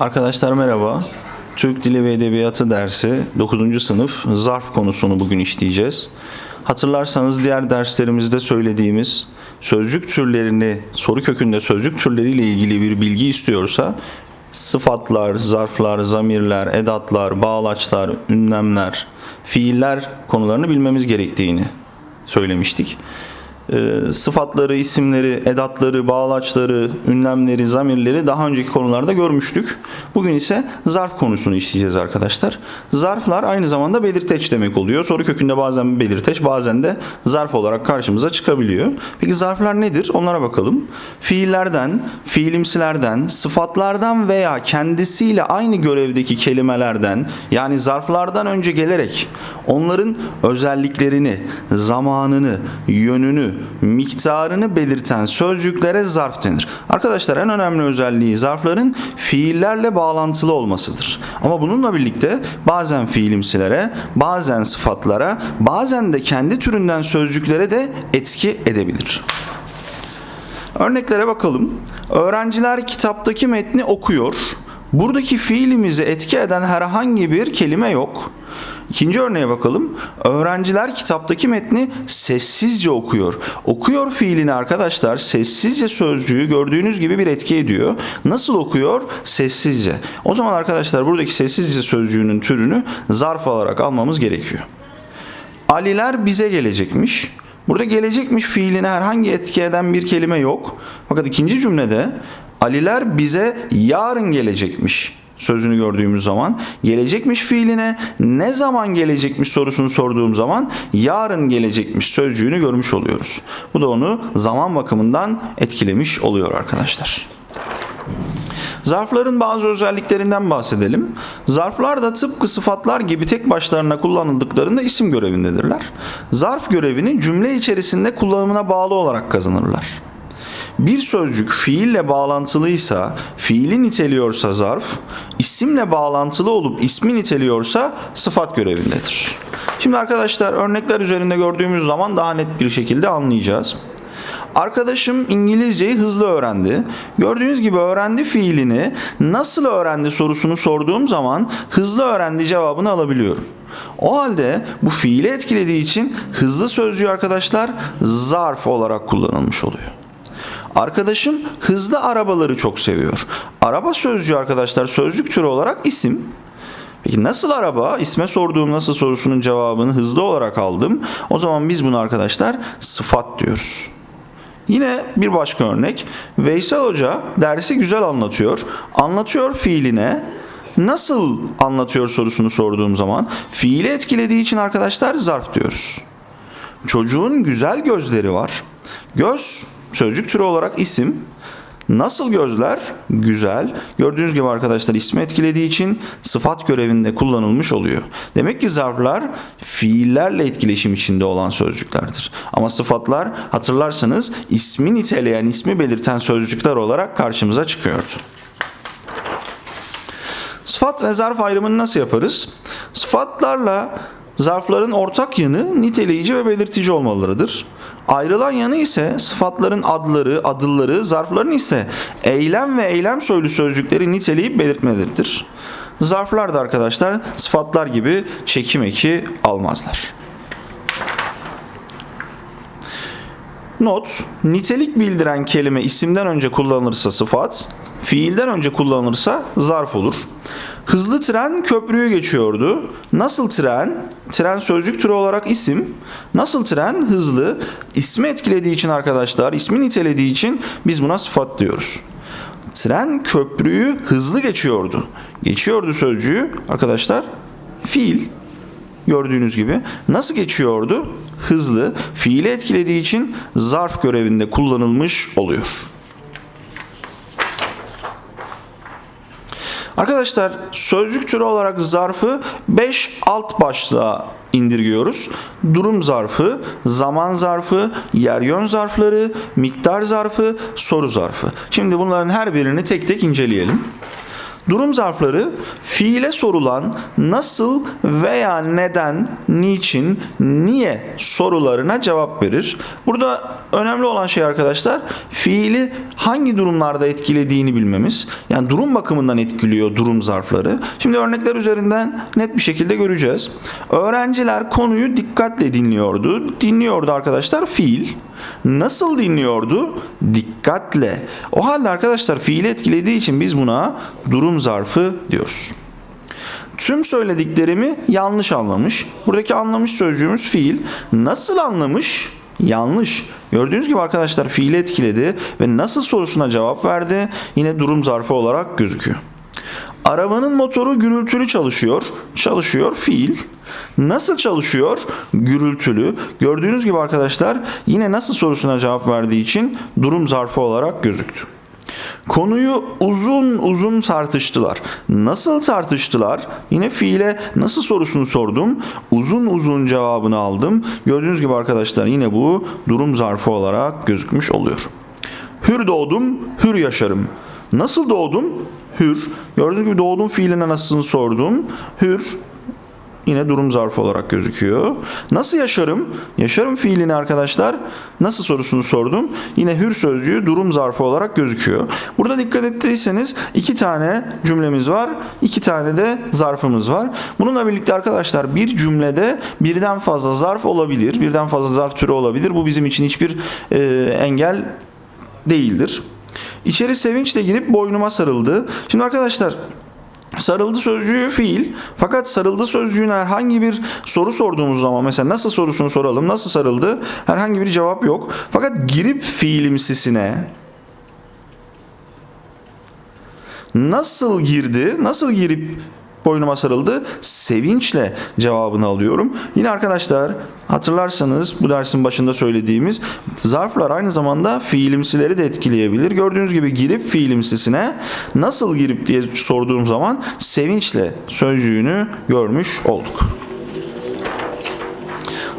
Arkadaşlar merhaba. Türk Dili ve Edebiyatı dersi 9. sınıf zarf konusunu bugün işleyeceğiz. Hatırlarsanız diğer derslerimizde söylediğimiz sözcük türlerini, soru kökünde sözcük türleriyle ilgili bir bilgi istiyorsa sıfatlar, zarflar, zamirler, edatlar, bağlaçlar, ünlemler, fiiller konularını bilmemiz gerektiğini söylemiştik e, sıfatları, isimleri, edatları, bağlaçları, ünlemleri, zamirleri daha önceki konularda görmüştük. Bugün ise zarf konusunu işleyeceğiz arkadaşlar. Zarflar aynı zamanda belirteç demek oluyor. Soru kökünde bazen belirteç, bazen de zarf olarak karşımıza çıkabiliyor. Peki zarflar nedir? Onlara bakalım. Fiillerden, fiilimsilerden, sıfatlardan veya kendisiyle aynı görevdeki kelimelerden yani zarflardan önce gelerek onların özelliklerini, zamanını, yönünü, miktarını belirten sözcüklere zarf denir. Arkadaşlar en önemli özelliği zarfların fiillerle bağlantılı olmasıdır. Ama bununla birlikte bazen fiilimsilere, bazen sıfatlara, bazen de kendi türünden sözcüklere de etki edebilir. Örneklere bakalım. Öğrenciler kitaptaki metni okuyor. Buradaki fiilimizi etki eden herhangi bir kelime yok. İkinci örneğe bakalım. Öğrenciler kitaptaki metni sessizce okuyor. Okuyor fiilini arkadaşlar sessizce sözcüğü gördüğünüz gibi bir etki ediyor. Nasıl okuyor? Sessizce. O zaman arkadaşlar buradaki sessizce sözcüğünün türünü zarf olarak almamız gerekiyor. Aliler bize gelecekmiş. Burada gelecekmiş fiiline herhangi etki eden bir kelime yok. Fakat ikinci cümlede Aliler bize yarın gelecekmiş sözünü gördüğümüz zaman gelecekmiş fiiline ne zaman gelecekmiş sorusunu sorduğum zaman yarın gelecekmiş sözcüğünü görmüş oluyoruz. Bu da onu zaman bakımından etkilemiş oluyor arkadaşlar. Zarfların bazı özelliklerinden bahsedelim. Zarflar da tıpkı sıfatlar gibi tek başlarına kullanıldıklarında isim görevindedirler. Zarf görevini cümle içerisinde kullanımına bağlı olarak kazanırlar. Bir sözcük fiille bağlantılıysa, fiili niteliyorsa zarf, isimle bağlantılı olup ismi niteliyorsa sıfat görevindedir. Şimdi arkadaşlar örnekler üzerinde gördüğümüz zaman daha net bir şekilde anlayacağız. Arkadaşım İngilizceyi hızlı öğrendi. Gördüğünüz gibi öğrendi fiilini nasıl öğrendi sorusunu sorduğum zaman hızlı öğrendi cevabını alabiliyorum. O halde bu fiili etkilediği için hızlı sözcüğü arkadaşlar zarf olarak kullanılmış oluyor. Arkadaşım hızlı arabaları çok seviyor. Araba sözcüğü arkadaşlar sözcük türü olarak isim. Peki nasıl araba? İsme sorduğum nasıl sorusunun cevabını hızlı olarak aldım. O zaman biz bunu arkadaşlar sıfat diyoruz. Yine bir başka örnek. Veysel Hoca dersi güzel anlatıyor. Anlatıyor fiiline nasıl anlatıyor sorusunu sorduğum zaman fiili etkilediği için arkadaşlar zarf diyoruz. Çocuğun güzel gözleri var. Göz sözcük türü olarak isim. Nasıl gözler? Güzel. Gördüğünüz gibi arkadaşlar ismi etkilediği için sıfat görevinde kullanılmış oluyor. Demek ki zarflar fiillerle etkileşim içinde olan sözcüklerdir. Ama sıfatlar hatırlarsanız ismi niteleyen, ismi belirten sözcükler olarak karşımıza çıkıyordu. Sıfat ve zarf ayrımını nasıl yaparız? Sıfatlarla zarfların ortak yanı niteleyici ve belirtici olmalarıdır. Ayrılan yanı ise sıfatların adları, adılları, zarfların ise eylem ve eylem soylu sözcükleri niteleyip belirtmeleridir. Zarflar da arkadaşlar sıfatlar gibi çekim eki almazlar. Not, nitelik bildiren kelime isimden önce kullanılırsa sıfat, fiilden önce kullanılırsa zarf olur. Hızlı tren köprüyü geçiyordu. Nasıl tren? Tren sözcük türü olarak isim. Nasıl tren? Hızlı. İsmi etkilediği için arkadaşlar, ismi nitelediği için biz buna sıfat diyoruz. Tren köprüyü hızlı geçiyordu. Geçiyordu sözcüğü arkadaşlar fiil gördüğünüz gibi. Nasıl geçiyordu? Hızlı. Fiili etkilediği için zarf görevinde kullanılmış oluyor. Arkadaşlar sözcük türü olarak zarfı 5 alt başlığa indirgiyoruz. Durum zarfı, zaman zarfı, yer yön zarfları, miktar zarfı, soru zarfı. Şimdi bunların her birini tek tek inceleyelim. Durum zarfları fiile sorulan nasıl veya neden, niçin, niye sorularına cevap verir. Burada önemli olan şey arkadaşlar fiili hangi durumlarda etkilediğini bilmemiz. Yani durum bakımından etkiliyor durum zarfları. Şimdi örnekler üzerinden net bir şekilde göreceğiz. Öğrenciler konuyu dikkatle dinliyordu. Dinliyordu arkadaşlar fiil. Nasıl dinliyordu? Dikkatle. O halde arkadaşlar fiili etkilediği için biz buna durum zarfı diyoruz. Tüm söylediklerimi yanlış anlamış. Buradaki anlamış sözcüğümüz fiil. Nasıl anlamış? Yanlış. Gördüğünüz gibi arkadaşlar fiili etkiledi ve nasıl sorusuna cevap verdi. Yine durum zarfı olarak gözüküyor. Arabanın motoru gürültülü çalışıyor. Çalışıyor fiil. Nasıl çalışıyor? Gürültülü. Gördüğünüz gibi arkadaşlar yine nasıl sorusuna cevap verdiği için durum zarfı olarak gözüktü. Konuyu uzun uzun tartıştılar. Nasıl tartıştılar? Yine fiile nasıl sorusunu sordum. Uzun uzun cevabını aldım. Gördüğünüz gibi arkadaşlar yine bu durum zarfı olarak gözükmüş oluyor. Hür doğdum, hür yaşarım. Nasıl doğdum? Hür. Gördüğünüz gibi doğdum fiiline nasılını sordum. Hür yine durum zarfı olarak gözüküyor. Nasıl yaşarım? Yaşarım fiilini arkadaşlar nasıl sorusunu sordum. Yine hür sözcüğü durum zarfı olarak gözüküyor. Burada dikkat ettiyseniz iki tane cümlemiz var. iki tane de zarfımız var. Bununla birlikte arkadaşlar bir cümlede birden fazla zarf olabilir. Birden fazla zarf türü olabilir. Bu bizim için hiçbir e, engel değildir. İçeri sevinçle girip boynuma sarıldı. Şimdi arkadaşlar Sarıldı sözcüğü fiil. Fakat sarıldı sözcüğüne herhangi bir soru sorduğumuz zaman mesela nasıl sorusunu soralım. Nasıl sarıldı? Herhangi bir cevap yok. Fakat girip fiilimsisine nasıl girdi? Nasıl girip boynuma sarıldı? Sevinçle cevabını alıyorum. Yine arkadaşlar hatırlarsanız bu dersin başında söylediğimiz zarflar aynı zamanda fiilimsileri de etkileyebilir. Gördüğünüz gibi girip fiilimsisine nasıl girip diye sorduğum zaman sevinçle sözcüğünü görmüş olduk.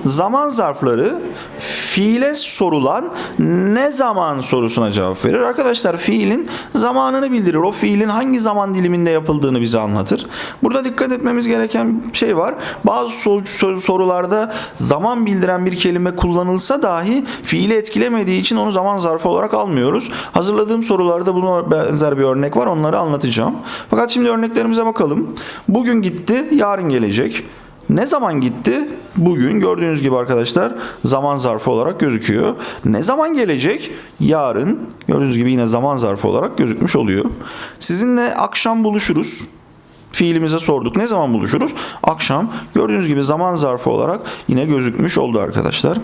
Zaman zarfları fiile sorulan ne zaman sorusuna cevap verir. Arkadaşlar fiilin zamanını bildirir. O fiilin hangi zaman diliminde yapıldığını bize anlatır. Burada dikkat etmemiz gereken şey var. Bazı sorularda zaman bildiren bir kelime kullanılsa dahi fiili etkilemediği için onu zaman zarfı olarak almıyoruz. Hazırladığım sorularda buna benzer bir örnek var. Onları anlatacağım. Fakat şimdi örneklerimize bakalım. Bugün gitti, yarın gelecek. Ne zaman gitti? Bugün gördüğünüz gibi arkadaşlar zaman zarfı olarak gözüküyor. Ne zaman gelecek? Yarın. Gördüğünüz gibi yine zaman zarfı olarak gözükmüş oluyor. Sizinle akşam buluşuruz. Fiilimize sorduk. Ne zaman buluşuruz? Akşam. Gördüğünüz gibi zaman zarfı olarak yine gözükmüş oldu arkadaşlar.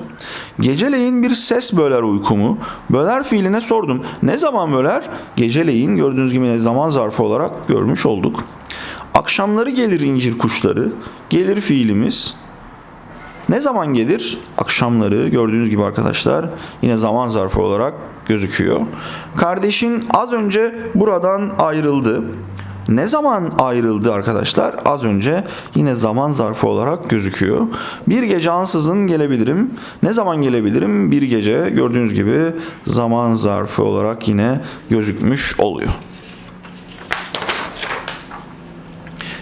Geceleyin bir ses böler uykumu. Böler fiiline sordum. Ne zaman böler? Geceleyin gördüğünüz gibi yine zaman zarfı olarak görmüş olduk. Akşamları gelir incir kuşları. Gelir fiilimiz. Ne zaman gelir? Akşamları gördüğünüz gibi arkadaşlar yine zaman zarfı olarak gözüküyor. Kardeşin az önce buradan ayrıldı. Ne zaman ayrıldı arkadaşlar? Az önce yine zaman zarfı olarak gözüküyor. Bir gece ansızın gelebilirim. Ne zaman gelebilirim? Bir gece gördüğünüz gibi zaman zarfı olarak yine gözükmüş oluyor.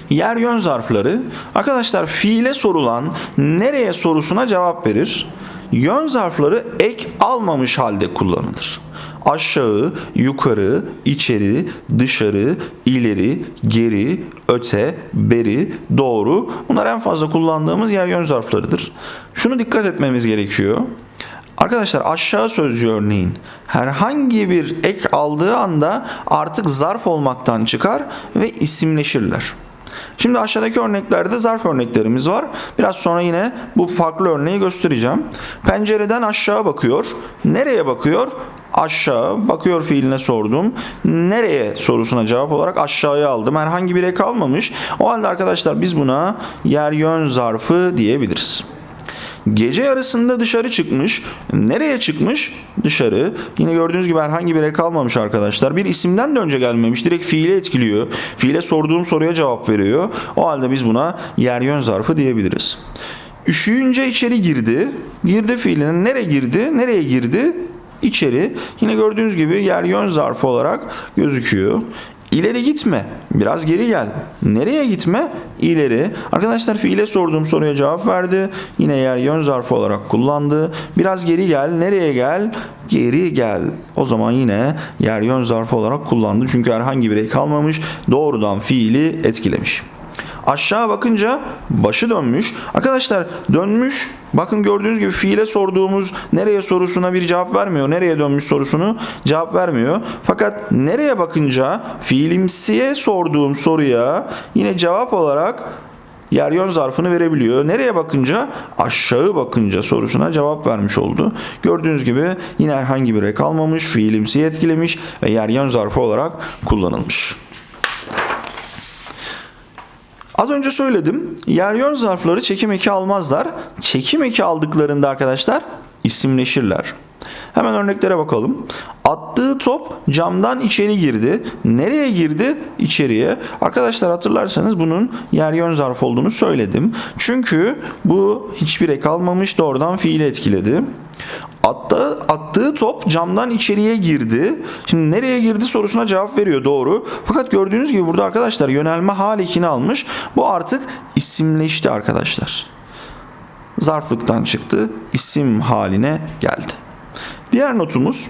Yer yön zarfları arkadaşlar fiile sorulan nereye sorusuna cevap verir. Yön zarfları ek almamış halde kullanılır. Aşağı, yukarı, içeri, dışarı, ileri, geri, öte, beri, doğru. Bunlar en fazla kullandığımız yer yön zarflarıdır. Şunu dikkat etmemiz gerekiyor. Arkadaşlar aşağı sözcüğü örneğin herhangi bir ek aldığı anda artık zarf olmaktan çıkar ve isimleşirler. Şimdi aşağıdaki örneklerde zarf örneklerimiz var. Biraz sonra yine bu farklı örneği göstereceğim. Pencereden aşağı bakıyor. Nereye bakıyor? Aşağı bakıyor fiiline sordum. Nereye sorusuna cevap olarak aşağıya aldım. Herhangi bir ek almamış. O halde arkadaşlar biz buna yer yön zarfı diyebiliriz. Gece yarısında dışarı çıkmış. Nereye çıkmış? Dışarı. Yine gördüğünüz gibi herhangi bir ek almamış arkadaşlar. Bir isimden de önce gelmemiş. Direkt fiile etkiliyor. Fiile sorduğum soruya cevap veriyor. O halde biz buna yer yön zarfı diyebiliriz. Üşüyünce içeri girdi. Girdi fiilinin nereye girdi? Nereye girdi? İçeri. Yine gördüğünüz gibi yer yön zarfı olarak gözüküyor. İleri gitme. Biraz geri gel. Nereye gitme? İleri. Arkadaşlar fiile sorduğum soruya cevap verdi. Yine yer yön zarfı olarak kullandı. Biraz geri gel. Nereye gel? Geri gel. O zaman yine yer yön zarfı olarak kullandı. Çünkü herhangi bir ek kalmamış. Doğrudan fiili etkilemiş. Aşağı bakınca başı dönmüş. Arkadaşlar dönmüş. Bakın gördüğünüz gibi fiile sorduğumuz nereye sorusuna bir cevap vermiyor. Nereye dönmüş sorusunu cevap vermiyor. Fakat nereye bakınca fiilimsiye sorduğum soruya yine cevap olarak yer yön zarfını verebiliyor. Nereye bakınca? Aşağı bakınca sorusuna cevap vermiş oldu. Gördüğünüz gibi yine herhangi bir ek almamış, fiilimsiye etkilemiş ve yer yön zarfı olarak kullanılmış. Az önce söyledim. Yer yön zarfları çekim eki almazlar. Çekim eki aldıklarında arkadaşlar isimleşirler. Hemen örneklere bakalım. Attığı top camdan içeri girdi. Nereye girdi? İçeriye. Arkadaşlar hatırlarsanız bunun yer yön zarf olduğunu söyledim. Çünkü bu hiçbir ek almamış doğrudan fiili etkiledi. Attığı, attığı top camdan içeriye girdi. Şimdi nereye girdi sorusuna cevap veriyor doğru. Fakat gördüğünüz gibi burada arkadaşlar yönelme hal ekini almış. Bu artık isimleşti arkadaşlar. Zarflıktan çıktı, isim haline geldi. Diğer notumuz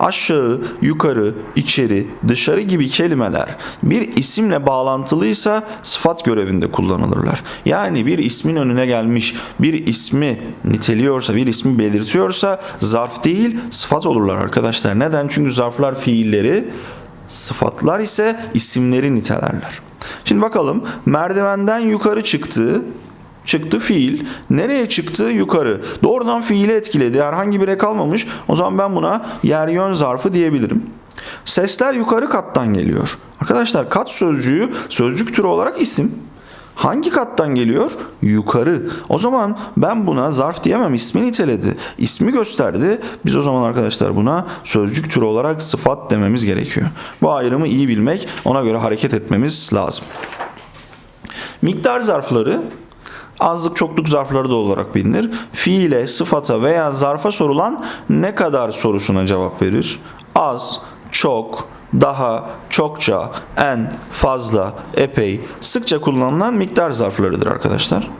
aşağı, yukarı, içeri, dışarı gibi kelimeler bir isimle bağlantılıysa sıfat görevinde kullanılırlar. Yani bir ismin önüne gelmiş, bir ismi niteliyorsa, bir ismi belirtiyorsa zarf değil sıfat olurlar arkadaşlar. Neden? Çünkü zarflar fiilleri, sıfatlar ise isimleri nitelerler. Şimdi bakalım merdivenden yukarı çıktı çıktı fiil. Nereye çıktı? Yukarı. Doğrudan fiili etkiledi. Herhangi bir ek kalmamış. O zaman ben buna yer yön zarfı diyebilirim. Sesler yukarı kattan geliyor. Arkadaşlar kat sözcüğü sözcük türü olarak isim. Hangi kattan geliyor? Yukarı. O zaman ben buna zarf diyemem. İsmi niteledi. İsmi gösterdi. Biz o zaman arkadaşlar buna sözcük türü olarak sıfat dememiz gerekiyor. Bu ayrımı iyi bilmek, ona göre hareket etmemiz lazım. Miktar zarfları azlık çokluk zarfları da olarak bilinir. Fiile, sıfata veya zarfa sorulan ne kadar sorusuna cevap verir. Az, çok, daha, çokça, en, fazla, epey sıkça kullanılan miktar zarflarıdır arkadaşlar.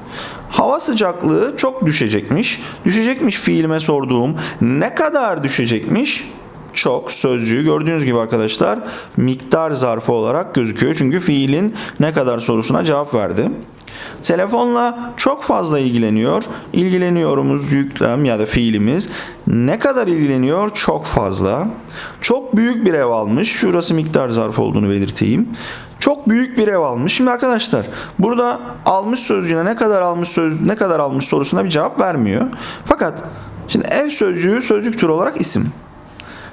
Hava sıcaklığı çok düşecekmiş. Düşecekmiş fiilime sorduğum ne kadar düşecekmiş? Çok sözcüğü gördüğünüz gibi arkadaşlar miktar zarfı olarak gözüküyor. Çünkü fiilin ne kadar sorusuna cevap verdi. Telefonla çok fazla ilgileniyor. İlgileniyorumuz yüklem ya da fiilimiz. Ne kadar ilgileniyor? Çok fazla. Çok büyük bir ev almış. Şurası miktar zarf olduğunu belirteyim. Çok büyük bir ev almış. Şimdi arkadaşlar burada almış sözcüğüne ne kadar almış söz ne kadar almış sorusuna bir cevap vermiyor. Fakat şimdi ev sözcüğü sözcük türü olarak isim.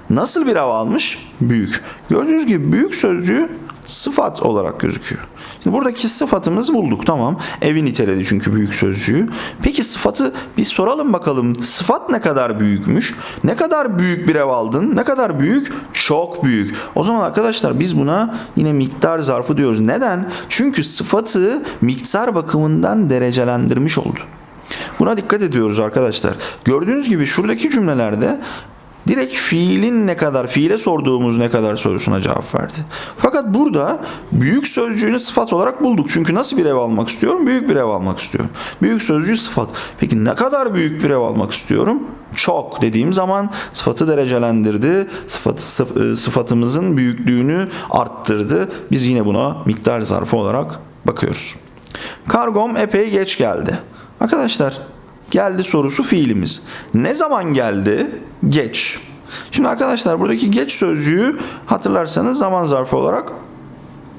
Nasıl bir ev almış? Büyük. Gördüğünüz gibi büyük sözcüğü sıfat olarak gözüküyor. Şimdi buradaki sıfatımızı bulduk tamam. Evi niteledi çünkü büyük sözcüğü. Peki sıfatı bir soralım bakalım. Sıfat ne kadar büyükmüş? Ne kadar büyük bir ev aldın? Ne kadar büyük? Çok büyük. O zaman arkadaşlar biz buna yine miktar zarfı diyoruz. Neden? Çünkü sıfatı miktar bakımından derecelendirmiş oldu. Buna dikkat ediyoruz arkadaşlar. Gördüğünüz gibi şuradaki cümlelerde direkt fiilin ne kadar, fiile sorduğumuz ne kadar sorusuna cevap verdi. Fakat burada büyük sözcüğünü sıfat olarak bulduk. Çünkü nasıl bir ev almak istiyorum? Büyük bir ev almak istiyorum. Büyük sözcüğü sıfat. Peki ne kadar büyük bir ev almak istiyorum? Çok dediğim zaman sıfatı derecelendirdi. Sıfatı, sıf- sıfatımızın büyüklüğünü arttırdı. Biz yine buna miktar zarfı olarak bakıyoruz. Kargom epey geç geldi. Arkadaşlar geldi sorusu fiilimiz. Ne zaman geldi? Geç. Şimdi arkadaşlar buradaki geç sözcüğü hatırlarsanız zaman zarfı olarak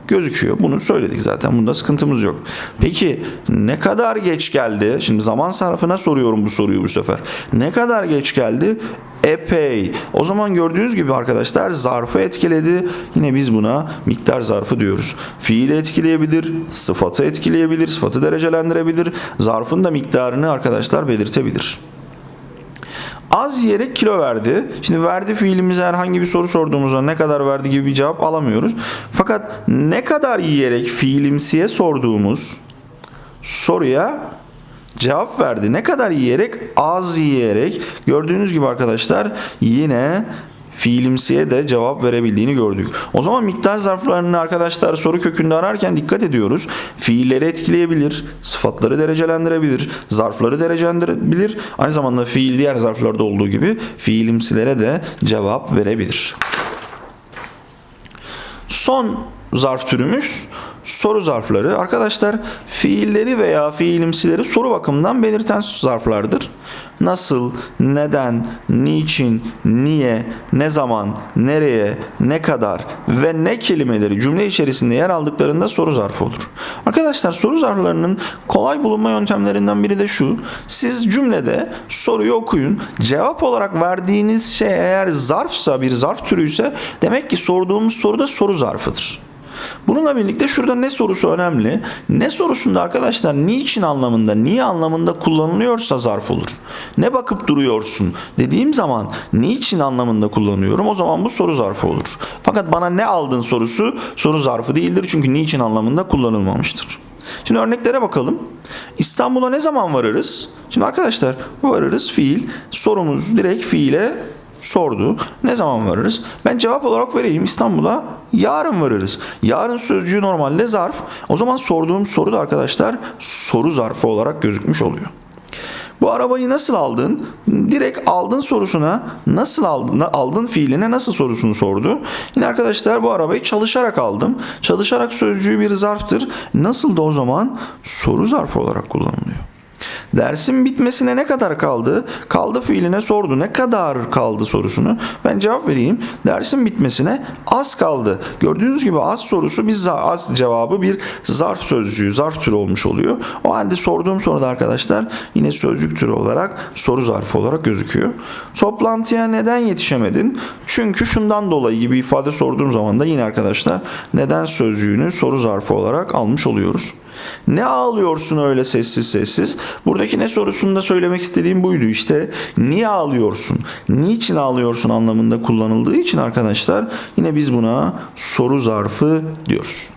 gözüküyor. Bunu söyledik zaten. Bunda sıkıntımız yok. Peki ne kadar geç geldi? Şimdi zaman sarfına soruyorum bu soruyu bu sefer. Ne kadar geç geldi? Epey. O zaman gördüğünüz gibi arkadaşlar zarfı etkiledi. Yine biz buna miktar zarfı diyoruz. Fiili etkileyebilir, sıfatı etkileyebilir, sıfatı derecelendirebilir. Zarfın da miktarını arkadaşlar belirtebilir. Az yiyerek kilo verdi. Şimdi verdi fiilimize herhangi bir soru sorduğumuzda ne kadar verdi gibi bir cevap alamıyoruz. Fakat ne kadar yiyerek fiilimsiye sorduğumuz soruya cevap verdi. Ne kadar yiyerek? Az yiyerek. Gördüğünüz gibi arkadaşlar yine fiilimsiye de cevap verebildiğini gördük. O zaman miktar zarflarını arkadaşlar soru kökünde ararken dikkat ediyoruz. Fiilleri etkileyebilir, sıfatları derecelendirebilir, zarfları derecelendirebilir. Aynı zamanda fiil diğer zarflarda olduğu gibi fiilimsilere de cevap verebilir. Son zarf türümüz soru zarfları. Arkadaşlar fiilleri veya fiilimsileri soru bakımından belirten zarflardır. Nasıl, neden, niçin, niye, ne zaman, nereye, ne kadar ve ne kelimeleri cümle içerisinde yer aldıklarında soru zarfı olur. Arkadaşlar soru zarflarının kolay bulunma yöntemlerinden biri de şu. Siz cümlede soruyu okuyun. Cevap olarak verdiğiniz şey eğer zarfsa bir zarf türüyse demek ki sorduğumuz soru da soru zarfıdır. Bununla birlikte şurada ne sorusu önemli. Ne sorusunda arkadaşlar niçin anlamında, niye anlamında kullanılıyorsa zarf olur. Ne bakıp duruyorsun dediğim zaman niçin anlamında kullanıyorum o zaman bu soru zarfı olur. Fakat bana ne aldın sorusu soru zarfı değildir çünkü niçin anlamında kullanılmamıştır. Şimdi örneklere bakalım. İstanbul'a ne zaman varırız? Şimdi arkadaşlar varırız fiil. Sorumuz direkt fiile sordu. Ne zaman varırız? Ben cevap olarak vereyim İstanbul'a yarın varırız. Yarın sözcüğü normalde zarf. O zaman sorduğum soru da arkadaşlar soru zarfı olarak gözükmüş oluyor. Bu arabayı nasıl aldın? Direkt aldın sorusuna nasıl aldın, aldın fiiline nasıl sorusunu sordu. Yine arkadaşlar bu arabayı çalışarak aldım. Çalışarak sözcüğü bir zarftır. Nasıl da o zaman soru zarfı olarak kullanılıyor. Dersin bitmesine ne kadar kaldı? Kaldı fiiline sordu. Ne kadar kaldı sorusunu. Ben cevap vereyim. Dersin bitmesine az kaldı. Gördüğünüz gibi az sorusu biz az cevabı bir zarf sözcüğü, zarf türü olmuş oluyor. O halde sorduğum soruda arkadaşlar yine sözcük türü olarak soru zarfı olarak gözüküyor. Toplantıya neden yetişemedin? Çünkü şundan dolayı gibi ifade sorduğum zaman da yine arkadaşlar neden sözcüğünü soru zarfı olarak almış oluyoruz. Ne ağlıyorsun öyle sessiz sessiz? Buradaki ne sorusunda söylemek istediğim buydu işte. Niye ağlıyorsun? Niçin ağlıyorsun anlamında kullanıldığı için arkadaşlar yine biz buna soru zarfı diyoruz.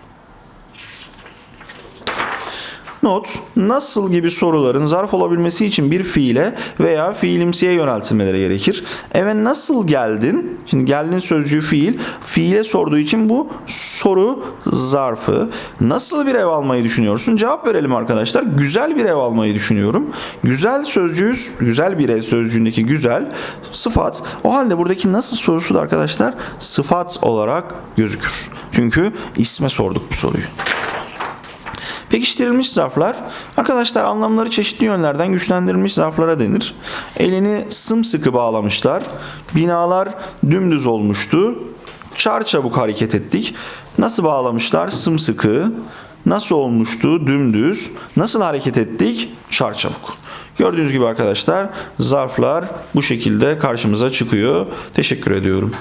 Not, nasıl gibi soruların zarf olabilmesi için bir fiile veya fiilimsiye yöneltilmeleri gerekir. Eve nasıl geldin? Şimdi geldin sözcüğü fiil. Fiile sorduğu için bu soru zarfı. Nasıl bir ev almayı düşünüyorsun? Cevap verelim arkadaşlar. Güzel bir ev almayı düşünüyorum. Güzel sözcüğü, güzel bir ev sözcüğündeki güzel sıfat. O halde buradaki nasıl sorusu da arkadaşlar sıfat olarak gözükür. Çünkü isme sorduk bu soruyu. Pekiştirilmiş zarflar arkadaşlar anlamları çeşitli yönlerden güçlendirilmiş zarflara denir. Elini sımsıkı bağlamışlar. Binalar dümdüz olmuştu. Çar çabuk hareket ettik. Nasıl bağlamışlar? Sımsıkı. Nasıl olmuştu? Dümdüz. Nasıl hareket ettik? Çar çabuk. Gördüğünüz gibi arkadaşlar zarflar bu şekilde karşımıza çıkıyor. Teşekkür ediyorum.